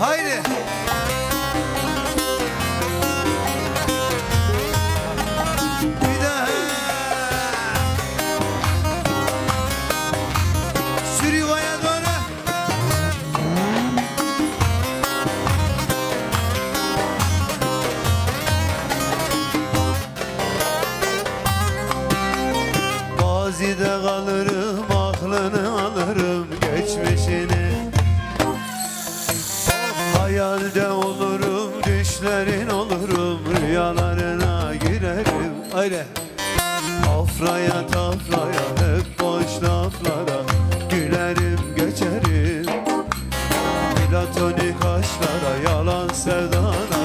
Haydi. Bir daha. Sür yuvaya doğru. Mazide kalırım, aklını alırım, geçmişini halde olurum Düşlerin olurum Rüyalarına girerim. Öyle Afraya tafraya Hep boş laflara Gülerim geçerim. Platonik aşklara Yalan sevdalara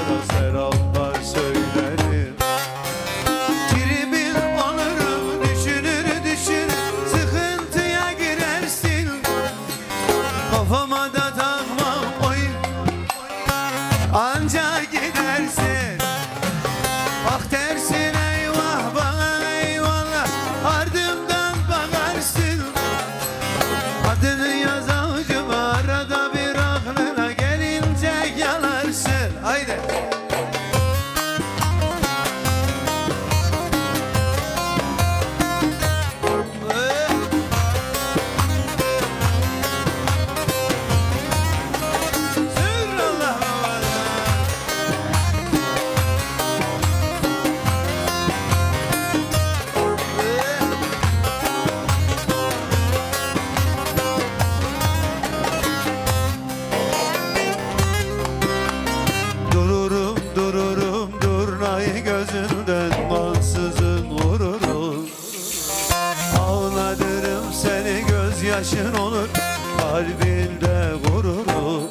kalbinde gururu.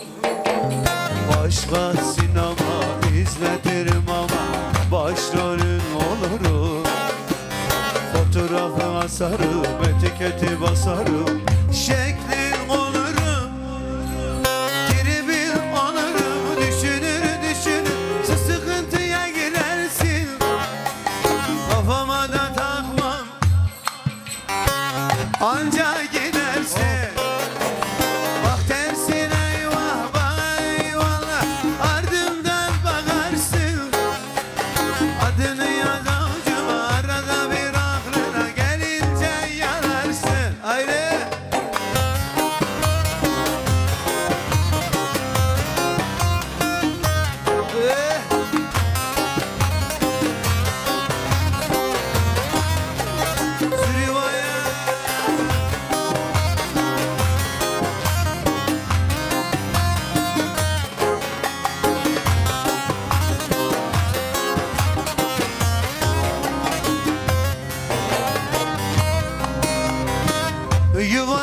Başka sinema izletirim ama başrolün olurum Fotoğrafına sarıp etiketi basarım. Şeklin olurum. Tribin olurum Düşünür düşünür. Sıkıntıya girersin. Kafama takmam. Ancak You